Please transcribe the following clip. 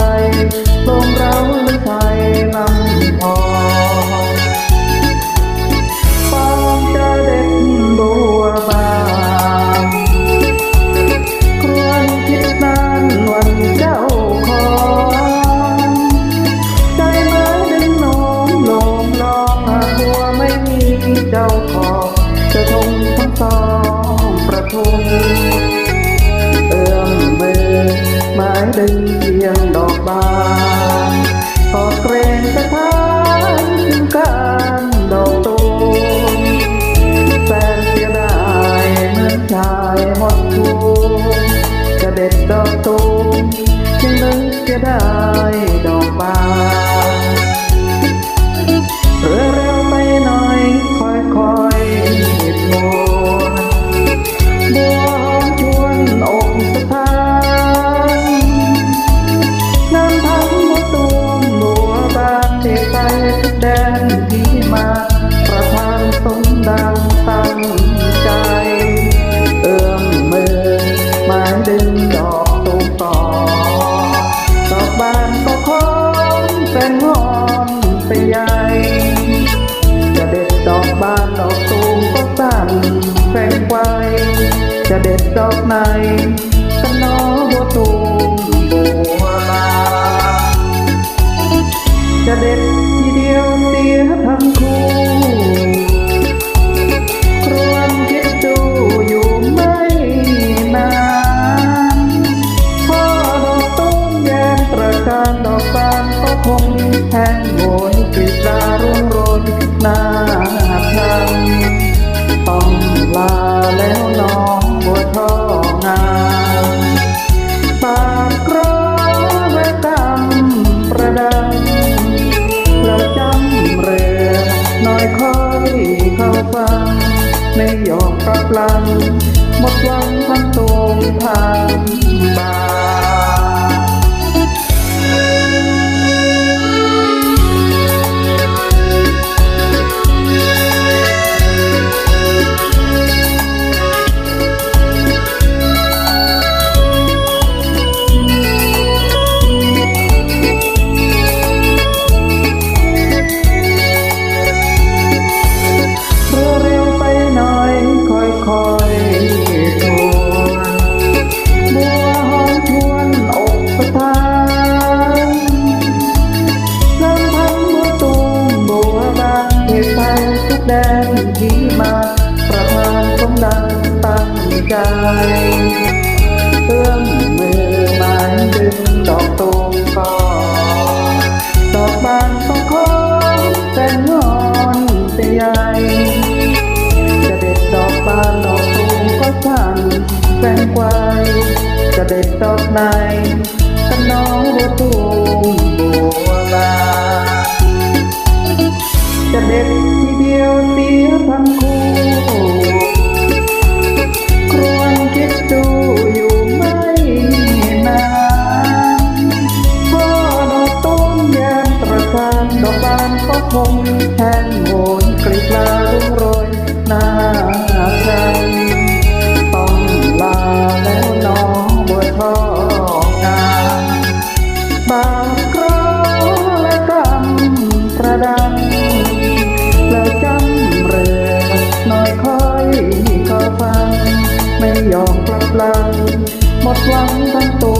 ฟังไปลมเราหรือไทยลำพองฟองจะเด็ดบัวบานควรคิดนานวันเจ้าของใจไม้ดึงโน้มโลมลองหากบัวไม่มีเจ้าของจะทงทั้งสองประทุม ไม้ดึงเพียงดอกบานขอเกรงสะท้านถึงการดอกตูมแสนเสียดายเหมือนชายหมดทุนจะเด็ดดอกตูมยังนึกเสียดายดอกบาน หมายดึงดอกตูมต่อดอกบานก็คงเป็นงอนไปใหญ่จะเด็ดดอกบานดอกตูมก็สั้นแฝงไวจะเด็ดดอกไหนก็นอบัวตูมบัวลาจะเด็ด แห้งโหยกฤษดาร่วงโรยหน้าทางต้องลาแล้วน้องบัวทองงามปากร้อและกำประดังแล้วจำเรือน้อยคอยเข้าฟังไม่ยอมกลับลัง ทานสมดังตั้งใจ เอื้อมมือมายดึงดอกตูมก่อดอกบานต้องขอแต่งอนแต่ใหญ่จะเด็ดดอกบานดอกตูมก็สั่นแฝงไวจะเด็ดดอกไหนก็น้องบัวตูมบัวลาจะเด็ดทีเดียวเสียทั้งคู่านก็คงแห้งโหนกลีบลารุ่งโรยหน้าใจต้องลาแล้วน้องบัวทองงาบางคราและกำประดังแล้วจำเรือน้อยคอยเข้าฟัง ไม่ยอมกลับหลังหมดหวังทั้งตัว